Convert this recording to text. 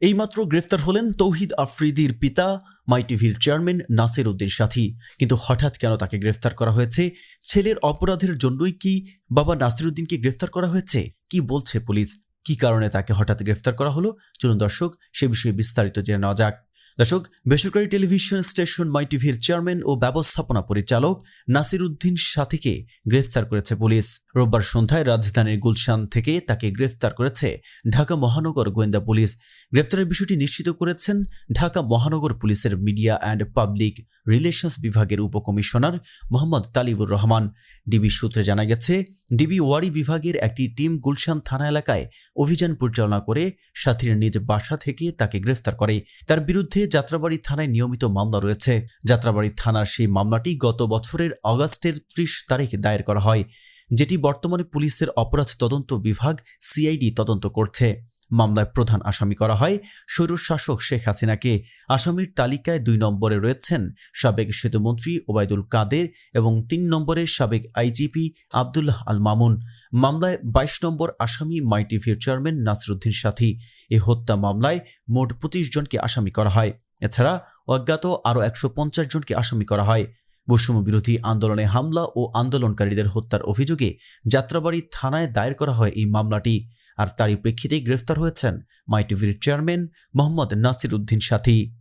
এইমাত্র গ্রেফতার হলেন তৌহিদ আফ্রিদির পিতা মাই টিভির চেয়ারম্যান নাসির উদ্দিন সাথী। কিন্তু হঠাৎ কেন তাকে গ্রেফতার করা হয়েছে? ছেলের অপরাধের জন্যই কি বাবা নাসির উদ্দিনকে গ্রেফতার করা হয়েছে? কি বলছে পুলিশ? কি কারণে তাকে হঠাৎ গ্রেফতার করা হলো? চলুন দর্শক, সে বিষয়ে বিস্তারিত জেনে নেওয়া যাক। দর্শক, বেসরকারি টেলিভিশন স্টেশন মাই টিভির চেয়ারম্যান ও ব্যবস্থাপনা পরিচালক নাসির উদ্দিন সাথীকে গ্রেফতার করেছে পুলিশ। রোববার সন্ধ্যায় রাজধানীর গুলশান থেকে তাকে গ্রেফতার করেছে ঢাকা মহানগর গোয়েন্দা পুলিশ। গ্রেফতারের বিষয়টি নিশ্চিত করেছেন ঢাকা মহানগর পুলিশের মিডিয়া অ্যান্ড পাবলিক রিলেশনস বিভাগের উপকমিশনার মোহাম্মদ তালিবুর রহমান। ডিবি সূত্রে জানা গেছে, ডিবি ওয়ারি বিভাগের একটি টিম গুলশান থানা এলাকায় অভিযান পরিচালনা করে সাথীর নিজ বাসা থেকে তাকে গ্রেফতার করে। তার বিরুদ্ধে যাত্রাবাড়ি থানায় নিয়মিত মামলা রয়েছে। যাত্রাবাড়ি থানার সেই মামলাটি গত বছরের অগাস্টের ত্রিশ তারিখে দায়ের করা হয়। যেটি বর্তমানে পুলিশের অপরাধ তদন্ত বিভাগ সিআইডি তদন্ত করছে। মামলায় প্রধান আসামি করা হয় স্বৈর শাসক শেখ হাসিনাকে। আসামির তালিকায় দুই নম্বরে রয়েছেন সাবেক সেতুমন্ত্রী ওবায়দুল কাদের এবং তিন নম্বরে সাবেক আইজিপি আবদুল্লাহ আল মামুন মামলায় বাইশ নম্বর আসামি মাই টিভির চেয়ারম্যান নাসিরুদ্দিন সাথী। এই হত্যা মামলায় মোট পঁচিশ জনকে আসামি করা হয়। এছাড়া অজ্ঞাত আরও একশো পঞ্চাশ জনকে আসামি করা হয়। বৈষম্য বিরোধী আন্দোলনে হামলা ও আন্দোলনকারীদের হত্যার অভিযোগে যাত্রাবাড়ি থানায় দায়ের করা হয় এই মামলাটি। আর তারই প্রেক্ষিতে গ্রেফতার হয়েছেন মাইটিভির চেয়ারম্যান মোহাম্মদ নাসির উদ্দিন সাথী।